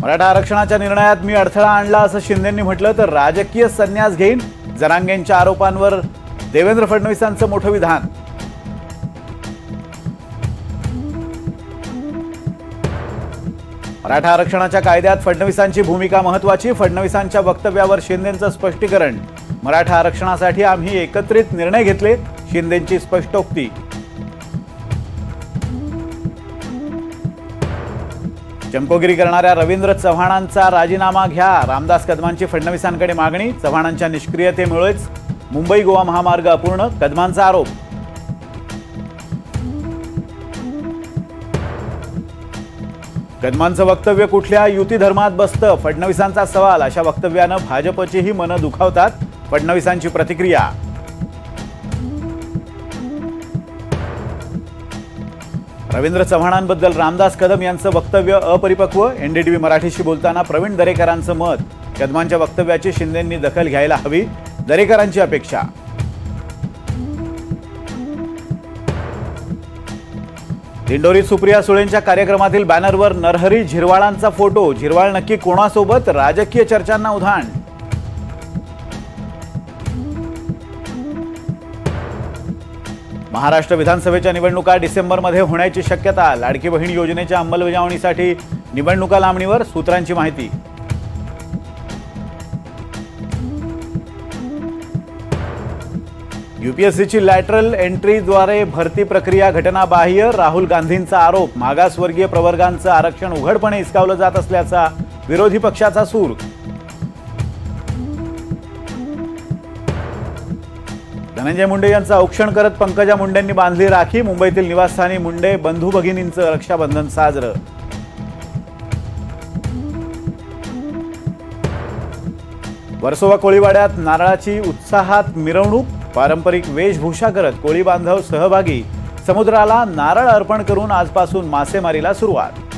मराठा आरक्षणाच्या निर्णयात मी अडथळा आणला असं शिंदेंनी म्हटलं तर राजकीय संन्यास घेईन जरांगेंच्या आरोपांवर देवेंद्र फडणवीसांचं मोठं विधान. मराठा आरक्षणाच्या कायद्यात फडणवीसांची भूमिका महत्वाची फडणवीसांच्या वक्तव्यावर शिंदेंचं स्पष्टीकरण. मराठा आरक्षणासाठी आम्ही एकत्रित निर्णय घेतले शिंदेंची स्पष्टोक्ती. चमकोगिरी करणाऱ्या रवींद्र चव्हाणांचा राजीनामा घ्या. रामदास कदमांची फडणवीसांकडे मागणी. चव्हाणांच्या निष्क्रियतेमुळेच मुंबई गोवा महामार्ग अपूर्ण. कदमांचा आरोप. कदमांचं वक्तव्य कुठल्या युती धर्मात बसतं? फडणवीसांचा सवाल. अशा वक्तव्यानं भाजपचीही मनं दुखावतात. फडणवीसांची प्रतिक्रिया. रवींद्र चव्हाणांबद्दल रामदास कदम यांचं वक्तव्य अपरिपक्व. एनडीटीव्ही मराठीशी बोलताना प्रवीण दरेकरांचं मत. कदमांच्या वक्तव्याची शिंदेंनी दखल घ्यायला हवी. दरेकरांची अपेक्षा. दिंडोरीत सुप्रिया सुळेंच्या कार्यक्रमातील बॅनरवर नरहरी झिरवाळांचा फोटो. झिरवाळ नक्की कोणासोबत? राजकीय चर्चांना उधाण. महाराष्ट्र विधानसभेच्या निवडणुका डिसेंबरमध्ये होण्याची शक्यता लाडकी बहीण योजनेच्या अंमलबजावणीसाठी निवडणुका लांबणीवर सूत्रांची माहिती. युपीएससीची लॅटरल एंट्रीद्वारे भरती प्रक्रिया घटनाबाह्य राहुल गांधींचा आरोप मागासवर्गीय प्रवर्गांचं आरक्षण उघडपणे हिसकावलं जात असल्याचा विरोधी पक्षाचा सूर धनंजय मुंडे यांचं औक्षण करत पंकजा मुंडेंनी बांधली राखी. मुंबईतील निवासस्थानी मुंडे बंधू भगिनींचं रक्षाबंधन साजरं. वर्सोवा कोळीवाड्यात नारळाची उत्साहात मिरवणूक. पारंपरिक वेशभूषा करत कोळी बांधव सहभागी. समुद्राला नारळ अर्पण करून आजपासून मासेमारीला सुरुवात.